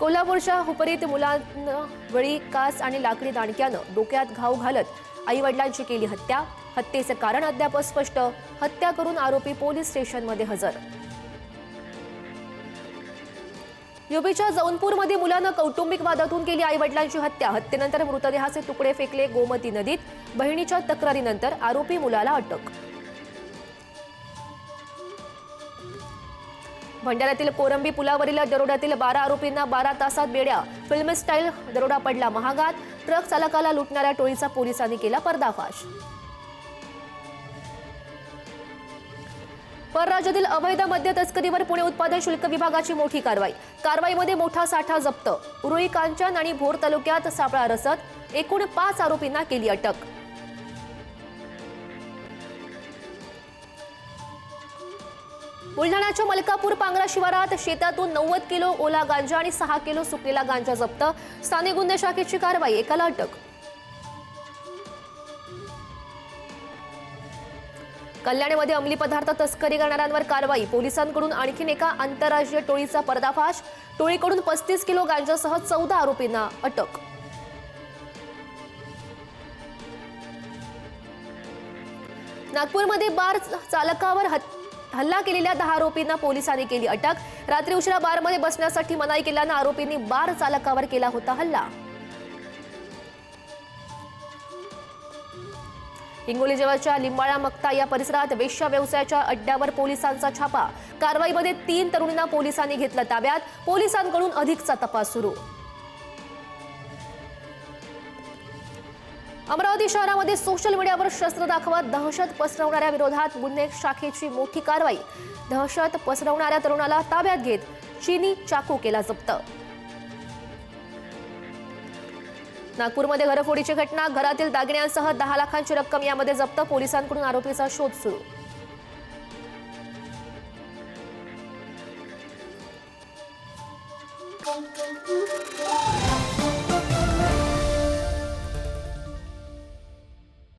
कोल्हापूरच्या हुपरीत मुलांना गळी कास आणि लाकडी दांडक्यानं डोक्यात घाव घालत आई वडिलांची केली हत्या. हत्येचं कारण अद्याप स्पष्ट हत्या करून आरोपी पोलीस स्टेशनमध्ये हजर. युपीच्या जौनपूरमध्ये मुलानं कौटुंबिक वादातून केली आई वडिलांची हत्या. हत्येनंतर मृतदेहाचे तुकडे फेकले गोमती नदीत. बहिणीच्या तक्रारीनंतर आरोपी मुलाला अटक. भंडाऱ्यातील कोरंबी पुलावरील दरोड्यातील बारा आरोपींना बारा तासात बेड्या फिल्म स्टाईल दरोडा पडला. महागात ट्रक चालकाला लुटणाऱ्या टोळीचा पोलिसांनी केला पर्दाफाश. परराज्यातील अवैध मद्य तस्करीवर पुणे उत्पादन शुल्क विभागाची मोठी कारवाई. कारवाईमध्ये मोठा साठा जप्त. उरुई कांचन आणि भोर तालुक्यात सापळा रसत एकूण पाच आरोपींना केली अटक. बुलढाण्याच्या मलकापूर पांगरा शिवारात शेतातून नव्वद किलो ओला गांजा आणि सहा किलो सुकलेला गांजा जप्त. स्थानिक गुन्हे शाखेची कारवाई एकाला अटक. कल्याणमध्ये अंमली पदार्थ तस्करी करणाऱ्यांवर कारवाई पोलिसांकडून आणखीन एका आंतरराष्ट्रीय टोळीचा पर्दाफाश. टोळीकडून पस्तीस किलो गांजासह चौदा आरोपींना अटक. नागपूरमध्ये बार चालकावर हत्या हल्ला केलेल्या दहा आरोपींना पोलिसांनी केली अटक. रात्री उशिरा बारमध्ये बसण्यासाठी मनाई केल्यानं आरोपींनी बार चालकावर केला होता हल्ला. हिंगोली जवळच्या लिंबाळा मक्ता या परिसरात वेश्या व्यवसायाच्या अड्ड्यावर पोलिसांचा छापा. कारवाईमध्ये तीन तरुणींना पोलिसांनी घेतलं ताब्यात. पोलिसांकडून अधिकचा तपास सुरू. अमरावती शहरामध्ये सोशल मीडियावर शस्त्र दाखवत दहशत पसरवणाऱ्या विरोधात गुन्हे शाखेची मोठी कारवाई. दहशत पसरवणाऱ्या तरुणाला ताब्यात घेत चीनी चाकू केला जप्त. नागपूरमध्ये घरफोडीची घटना घरातील दागिन्यांसह दहा लाखांची रक्कम यामध्ये जप्त पोलिसांकडून आरोपीचा शोध सुरू.